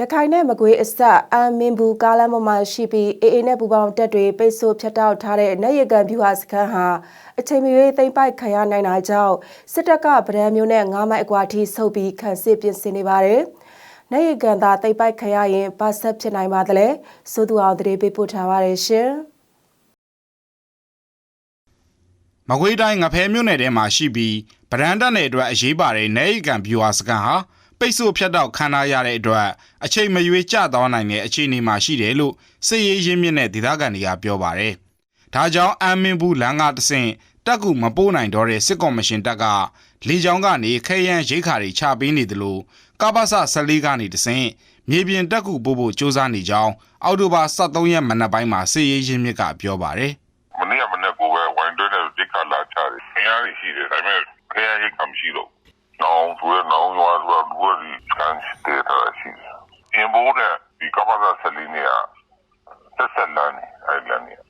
ရခိုင်နဲ့မကွေးအစပ်အမ်မင်ဘူးကားလမ်းပေါ်မှာရှိပြီးအေအေနဲ့ပူပေါင်းတက်တွေပိတ်ဆို့ဖြတ်တောက်ထားတဲ့နေရကန်ဗျူဟာစခန်းဟာအချိန်မရွေးသိမ်းပိုက်ခံရနိုင်တာကြောင့်စစ်တပ်ကဗဒံမျိုးနဲ့9မိုင်အကွာထိဆုပ်ပြီးခံစစ်ပြင်ဆင်နေပါတယ်။နေရကန်သာသိမ်းပိုက်ခံရရင်ပါဆက်ဖြစ်နိုင်ပါသလဲ။စိုးသူအောင်တရေပေးပို့ထားပါတယ်ရှင်။မကွေးတိုင်းငဖဲမြို့နယ်ထဲမှာရှိပြီးဗရန်တက်နယ်အတွက်အရေးပါတဲ့နေရီကန်ဗျူဟာစကန်ဟာ ပိတ်ဆို့ဖြတ်တောက်ခံထားရတဲ့အတွက်အချိန်မရွေးကျသွားနိုင်တဲ့အခြေအနေမှာရှိတယ်လို့စစ်ရေးရင်းမြစ်နဲ့ဒေသခံတွေကပြောပါတယ်။ဒါကြောင့်အမ်မင်ဘူးလမ်းကတဆင့်တက်ကူမပို့နိုင်တော့တဲ့စစ်ကော်မရှင်တပ်ကလေကြောင်းကနေခဲယမ်းရိတ်ခါတွေချပေးနေတယ်လို့ကပ္ပစ14ကနေတဆင့်မြေပြင်တက်ကူပို့ဖို့စ조사နေကြောင်းအောက်တိုဘာ23ရက်မနက်ပိုင်းမှာစစ်ရေးရင်းမြစ်ကပြောပါတယ်။မနေ့ကမနေ့ကိုပဲဝိုင်းတွဲတဲ့ဒီခါလာချတယ်။ခင်ဗျားရှိတယ်ဒါပေမဲ့ခင်ဗျားရိတ်ကမရှိတော့ဘူး။နောင်ဆိုရနောင်ရွာ ဆိုလူရီကန်တဲ့တာရှိတယ်။အင်ဘိုးနဲ့ဒီကမ္ဘာဆလီနီယာသက်ဆက်လန်းနေအဲ့လန်းနေအဲ့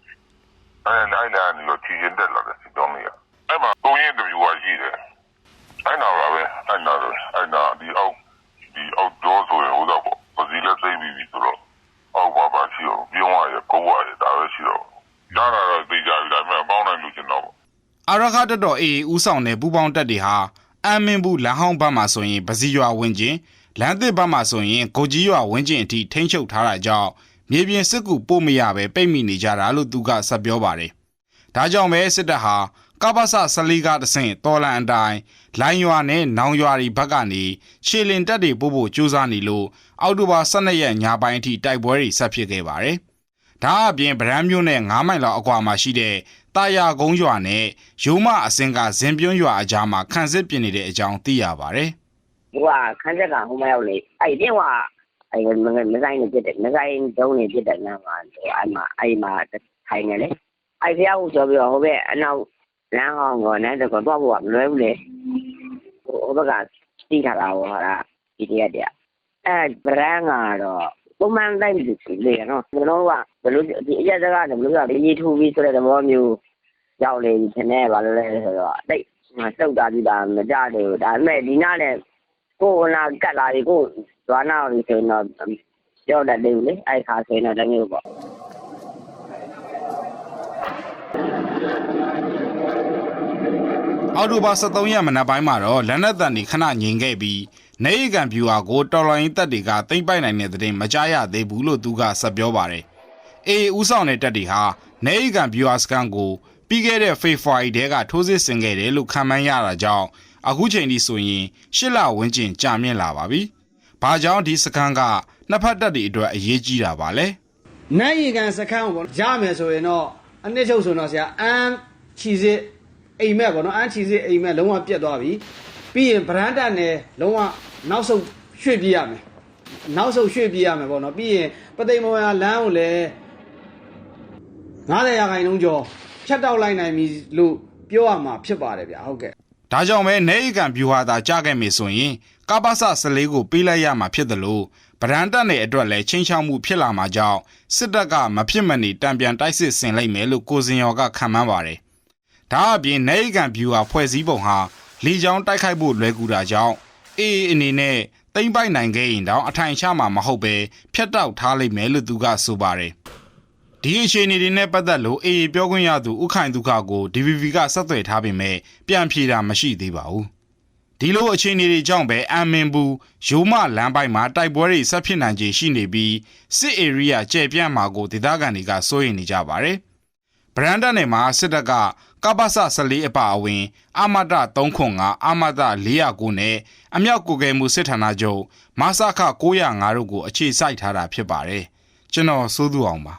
အဲ့လန်းနေလို့ချီရင်တက်လာတယ်စီတောင်းနေရအဲ့မှာကိုရင်တဗျူဟာရှိတယ်အဲ့နာပါပဲအဲ့နာအဲ့နာဒီအောက်ဒီအောက်တော့ဆိုရင်ဟိုတော့ပေါ့ပစီလက်သိမ့်ပြီးဆိုတော့အောက်ပါပါရှိတော့ပြုံးရရကိုဝရဒါပဲရှိတော့ရတာတော့သိကြပြီဒါပေမဲ့ပေါင်းနိုင်လို့ကျွန်တော်အာရခတက်တော်အေဦးဆောင်တဲ့ပူပေါင်းတက်တွေဟာ အမ်မင်ဘူးလမ်းဟောင်းဘက်မှာဆိုရင်ပစီရွာဝင်းကျင်လမ်းသစ်ဘက်မှာဆိုရင်ကိုကြီးရွာဝင်းကျင်အထိထိန်းချုပ်ထားတာကြောင့်မြေပြင်စစ်ကူပို့မရပဲပိတ်မိနေကြတာလို့သူကဆက်ပြောပါတယ်။ဒါကြောင့်ပဲစစ်တပ်ဟာကပ္ပစ14ကတဆင့်တော်လန်အတိုင်းလိုင်းရွာနဲ့နောင်ရွာတွေဘက်ကနေခြေလင်တက်တွေပို့ဖို့ကြိုးစားနေလို့အောက်တိုဘာ12ရက်ညပိုင်းအထိတိုက်ပွဲတွေဆက်ဖြစ်ခဲ့ပါတယ်။ ဒါအပြင်ဗရန်မျိုးနဲ့9မိုင်လောက်အကွာမှာရှိတဲ့တာယာကုန်းရွာနဲ့ရုံမအစင်ကဇင်ပြုံးရွာအကြားမှာခန့်စစ်ပြင်နေတဲ့အကြောင်းသိရပါတယ်ဟိုကခန်းချက်ကဟိုမရောက်လေအဲ့ဒီကအဲ့မမဆိုင်နေပြစ်တယ်မဆိုင်တုံးနေပြစ်တယ်နားမှာအဲ့မှာအဲ့မှာထိုင်နေလေအဲ့ဖျားကိုဆိုပြီးတော့ဟိုဘက်အနောက်လမ်းဟောင်းကနဲ့တော့တော့ဖို့ကမလွယ်ဘူးလေဟိုဘက်ကတိထားတာဟောတာဒီတရက်တည်းအဲ့ဗရန်ကတော့ ပုံမှန်တိုင်းဖြစ်လေနော်ကျွန်တော်ကဘယ်လိုဒီအရက်စကားကဘယ်လိုလဲရေးထူပြီးဆိုတဲ့သဘောမျိုးရောက်လေဒီနေ့ဘာလို့လဲဆိုတော့တိတ်တုတ်တာကြည့်တာမကြတယ်ဒါပေမဲ့ဒီနားနဲ့ကိုယ်လာကတ်လာပြီကိုဇွာနာလို့ဆိုရင်တော့ပြောတတ်တယ်လေအဲ့ခါဆိုရင်တော့တမျိုးပေါ့။ အောက်တိုဘာ23ရက်မနက်ပိုင်းမှာတော့လက်နက်တန်တွေခဏငြိမ်ခဲ့ပြီးနေရီကန်ဗျူဟာကိုတော်လိုင်းတပ်တွေကသိမ့်ပိုက်နိုင်တဲ့တဲ့မကြားရသေးဘူးလို့သူကဆက်ပြောပါတယ်။အေဦးဆောင်တဲ့တပ်တွေဟာနေရီကန်ဗျူဟာစကန်ကိုပြီးခဲ့တဲ့ဖေဖော်ဝါရီတဲကထိုးစစ်ဆင်ခဲ့တယ်လို့ခံမှန်းရတာကြောင့်အခုချိန်ထိဆိုရင်ရှစ်လဝန်းကျင်ကြာမြင့်လာပါပြီ။ဘာကြောင့်ဒီစကန်ကနှစ်ဖက်တပ်တွေအတွက်အရေးကြီးတာပါလဲ။နိုင်ရီကန်စခန်းကိုပေါ့ရမယ်ဆိုရင်တော့အနှစ်ချုပ်ဆိုတော့ဆရာအန်းချီစစ် အိမ်မက်ပေါ့နော်အန်းချီစစ်အိမ်မက်လုံးဝပြတ်သွားပြီပြီးရင်ဗရန်တက်နယ်လုံးဝနောက်ဆုတ်ရွှေ့ပြေးရမယ်နောက်ဆုတ်ရွှေ့ပြေးရမယ်ပေါ့နော်ပြီးရင်ပသိမ်မော်ရလမ်းကိုလည်း90ရာခိုင်နှုန်းကျော်ဖြတ်တောက်လိုက်နိုင်ပြီလို့ပြောရမှာဖြစ်ပါတယ်ဗျာဟုတ်ကဲ့ဒါကြောင့်ပဲနေရီကန်ဗျူဟာသာကြားခဲ့မယ်ဆိုရင်ကပ္ပစ14ကိုပေးလိုက်ရမှာဖြစ်တယ်လို့ဗရန်တက်နယ်အတွက်လည်းချင်းချောက်မှုဖြစ်လာမှာကြောင့်စစ်တပ်ကမဖြစ်မနေတံပြန်တိုက်စစ်ဆင်လိုက်မယ်လို့ကိုစင်ရော်ကခံမှန်းပါတယ်။ ဒါအပြင်နေရီကန်ဗျူဟာဖွဲ့စည်းပုံဟာလီချောင်းတိုက်ခိုက်ဖို့လွယ်ကူတာကြောင့်အေးအနေနဲ့တိမ့်ပိုက်နိုင်ခဲ့ရင်တောင်အထိုင်ချမှာမဟုတ်ပဲဖျက်တောက်ထားလိုက်မယ်လို့သူကဆိုပါတယ်။ဒီအခြေအနေတွေနဲ့ပတ်သက်လို့အေအေပြောခွင့်ရသူဥခိုင်ဒုက္ခကို DVB ကဆက်သွယ်ထားပေမဲ့ပြန်ဖြေတာမရှိသေးပါဘူး။ဒီလိုအခြေအနေတွေကြောင့်ပဲအမ်မင်ဘူးရိုးမလမ်းပိုင်းမှာတိုက်ပွဲတွေဆက်ဖြစ်နိုင်ခြေရှိနေပြီးစစ်အေရီးယားကျယ်ပြန့်မှာကိုဒေသခံတွေကစိုးရိမ်နေကြပါတယ်။ ဗရန်ဒတ်နယ်မှာစစ်တပ်ကကပ္ပစ14အပါအဝင် အာမတ305အာမတ409နဲ့အမြောက်ကိုကဲမှုစစ်ဌာနချုပ်မဆခ905တို့ကိုအခြေစိုက်ထားတာဖြစ်ပါတယ်။ကျွန်တော်စိုးသူအောင်ပါ